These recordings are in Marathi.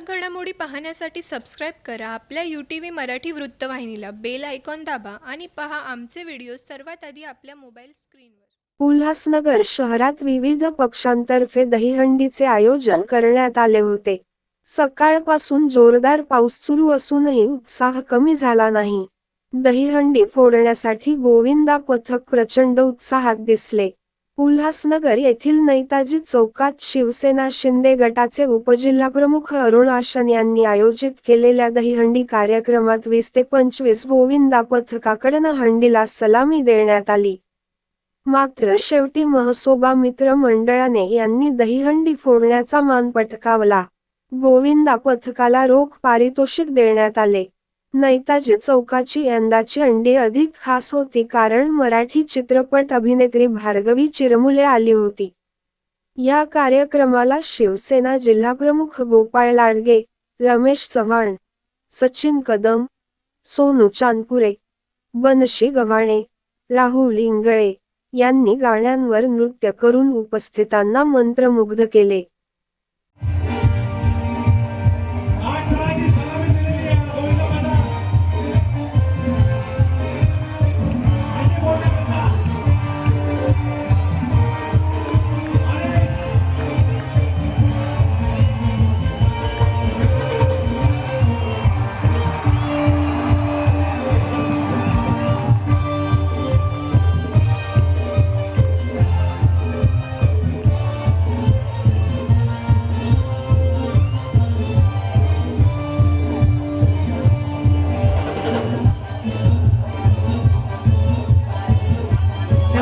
ठळक घडामोडी पाहण्यासाठी सबस्क्राईब करा. आपल्या यू टी व्ही मराठी वृत्तवाहिनीला बेल आयकॉन दाबा आणि पहा आमचे व्हिडिओ सर्वात आधी आपल्या मोबाईल स्क्रीनवर उल्हासनगर शहरात विविध पक्षांतर्फे दहीहंडीचे आयोजन करण्यात आले होते. सकाळपासून जोरदार पाऊस सुरू असूनही उत्साह कमी झाला नाही. दहीहंडी फोडण्यासाठी गोविंदा पथक प्रचंड उत्साहात दिसले. उल्हासनगर येथील नैताजी चौकात शिवसेना शिंदे गटाचे उपजिल्हाप्रमुख अरुण आशन यांनी आयोजित केलेल्या दहीहंडी कार्यक्रमात वीस ते पंचवीस गोविंदा पथकाकडनं हंडीला सलामी देण्यात आली. मात्र शेवटी महसोबा मित्र मंडळाने यांनी दहीहंडी फोडण्याचा मान पटकावला. गोविंदा पथकाला रोख पारितोषिक देण्यात आले. नैताजी चौकाची यंदाची अंडी अधिक खास होती कारण मराठी चित्रपट अभिनेत्री भार्गवी चिरमुले आली होती. या कार्यक्रमाला शिवसेना जिल्हाप्रमुख गोपाळ लाडगे रमेश चव्हाण सचिन कदम सोनू चांदपुरे बनशी गव्हाणे राहुल इंगळे यांनी गाण्यांवर नृत्य करून उपस्थितांना मंत्रमुग्ध केले.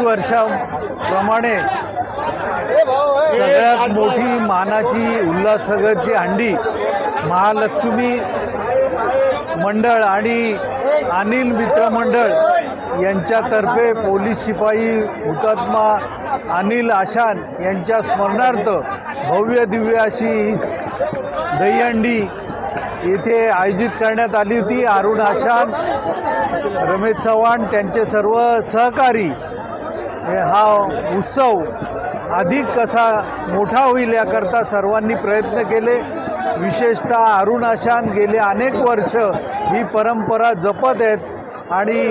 वर्षाप्रमाणे सगळ्यात मोठी मानाची उल्हासनगरची हंडी महालक्ष्मी मंडळ आणि अनिल मित्र मंडळ यांच्यातर्फे पोलीस शिपाई हुतात्मा अनिल आशान यांच्या स्मरणार्थ भव्य दिव्य अशी ही दहीहंडी येथे आयोजित करण्यात आली होती. अरुण आशान रमेश चव्हाण त्यांचे सर्व सहकारी हा उत्सव अधिक कसा मोठा होईल याकरता सर्वांनी प्रयत्न केले. विशेषतः अरुण आशान गेले अनेक वर्ष ही परंपरा जपत आहेत आणि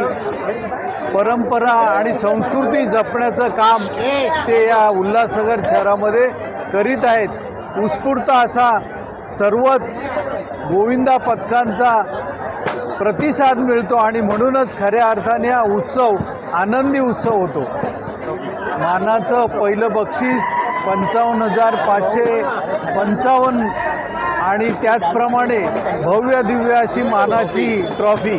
परंपरा आणि संस्कृती जपण्याचं काम ते या उल्हासनगर शहरामध्ये करीत आहेत. उत्स्फूर्त असा सर्वच गोविंदा पथकांचा प्रतिसाद मिळतो आणि म्हणूनच खऱ्या अर्थाने हा उत्सव आनंदी उत्सव होतो. मानाचं पहिलं बक्षीस पंचावन्न हजार पाचशे पंचावन्न. आणि त्याचप्रमाणे भव्य दिव्य अशी मानाची ट्रॉफी.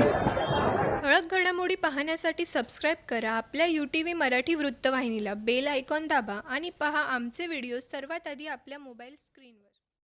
ठळक घडामोडी पाहण्यासाठी सबस्क्राईब करा. आपल्या यू टी व्ही मराठी वृत्तवाहिनीला बेल आयकॉन दाबा आणि पहा आमचे व्हिडिओ सर्वात आधी आपल्या मोबाईल स्क्रीनवर.